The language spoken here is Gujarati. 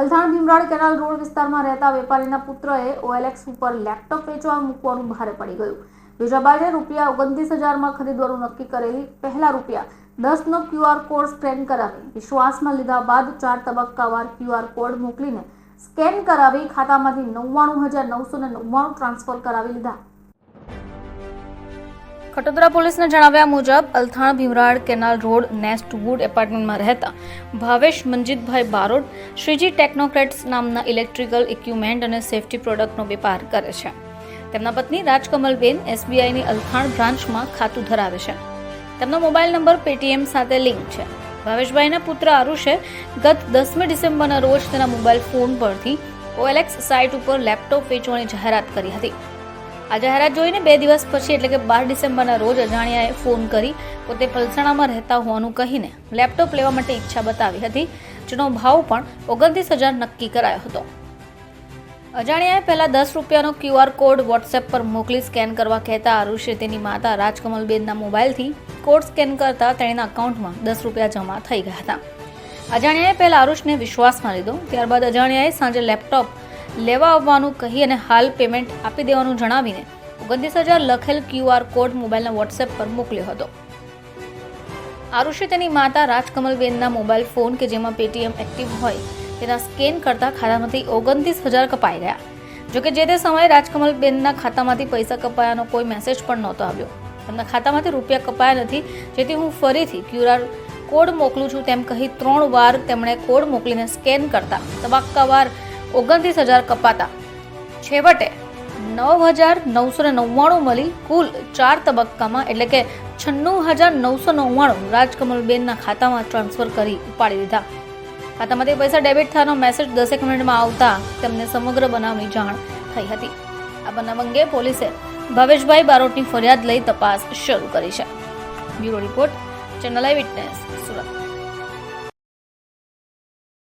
અલથાણ ભીમરાડ કેનાલ રોડ વિસ્તારમાં રહેતા વેપારીના પુત્રએ ઓએલએક્સ ઉપર લેપટોપ વેચવા મૂકવાનું ભારે પડી ગયું. વિજાબાઈએ રૂપિયા ઓગણત્રીસ હજારમાં ખરીદવાનું નક્કી કરેલી પહેલા રૂપિયા દસનો ક્યુઆર કોડ સ્કેન કરાવી, વિશ્વાસમાં લીધા બાદ ચાર તબક્કાવાર ક્યુઆર કોડ મોકલીને સ્કેન કરાવી ખાતામાંથી નવ્વાણું હજાર નવસો ને નવ્વાણું ટ્રાન્સફર કરાવી લીધા. ખટોદરા પોલીસના જણાવ્યા મુજબ, Althan Bhimrad canal road nest wood એપાર્ટમેન્ટમાં રહેતા ભાવેશ મંજીતભાઈ બારોટ શ્રીજી ટેકનોક્રેટ્સ નામના ઇલેક્ટ્રિકલ ઇક્વિપમેન્ટ અને સેફટી પ્રોડક્ટનો વેપાર કરે છે. તેમના પત્ની રાજકમલબેન એસબીઆઈની અલથાણ બ્રાન્ચમાં ખાતું ધરાવે છે. તેમનો મોબાઈલ નંબર પેટીએમ સાથે લિંક છે. ભાવેશભાઈના પુત્ર આરુષે ગત દસમી ડિસેમ્બરના રોજ તેના મોબાઈલ ફોન પરથી ઓએલએક્સ સાઇટ ઉપર લેપટોપ વેચવાની જાહેરાત કરી હતી. આ જાહેરાત જોઈને બે દિવસ પછી, એટલે કે બાર ડિસેમ્બરના રોજ અજાણ્યાએ ફોન કરી, પોતે પલસાણામાં રહેતા હોવાનું કહીને લેપટોપ લેવા માટે ઈચ્છા બતાવી હતી. જેનો ભાવ પણ ઓગણત્રીસ હજાર નક્કી કરાયો હતો. અજાણ્યાએ પહેલા દસ રૂપિયાનો ક્યુઆર કોડ વોટ્સએપ પર મોકલી સ્કેન કરવા કહેતા આરુષે તેની માતા રાજકમલબેનના મોબાઈલથી કોડ સ્કેન કરતા તેણીના અકાઉન્ટમાં દસ રૂપિયા જમા થઈ ગયા હતા. અજાણ્યાએ પહેલા આરુષને વિશ્વાસમાં લીધો. ત્યારબાદ અજાણ્યાએ સાંજે લેપટોપ લેવા આવવાનું કહી અને હાલ પેમેન્ટ આપી દેવાનું જણાવીને ઓગણત્રીસ હજાર લખેલ ક્યુઆર કોડ મોબાઈલના વોટ્સએપ પર મોકલ્યો હતો. આરુષે તેની માતા રાજકમલબેનના મોબાઈલ ફોન કે જેમાં પેટીએમ એક્ટિવ હોય તેના સ્કેન કરતા ખાતામાંથી ઓગણત્રીસ હજાર કપાઈ ગયા. જોકે જે તે સમયે રાજકમલબેનના ખાતામાંથી પૈસા કપાયાનો કોઈ મેસેજ પણ નહોતો આવ્યો. તેમના ખાતામાંથી રૂપિયા કપાયા નથી, જેથી હું ફરીથી ક્યુઆર કોડ મોકલું છું તેમ કહી ત્રણ વાર તેમણે કોડ મોકલીને સ્કેન કરતા. તબક્કાવાર ઓગણત્રીસ હજાર કપાતા. છેવટે નવ હજાર નવસો ને નવ્વાણું મળી કુલ ચાર તબક્કામાં, એટલે કે છન્નું હજાર નવસો નવ્વાણું રાજકમલબેનના ખાતામાં ટ્રાન્સફર કરી ઉપાડી દીધા. ખાતામાંથી પૈસા ડેબિટ થવાનો મેસેજ દસેક મિનિટમાં આવતા તેમને સમગ્ર બનાવની જાણ થઈ હતી. આ બનાવ અંગે પોલીસે ભાવેશભાઈ બારોટની ફરિયાદ લઈ તપાસ શરૂ કરી છે. Bureau report, channel I witness, Surat.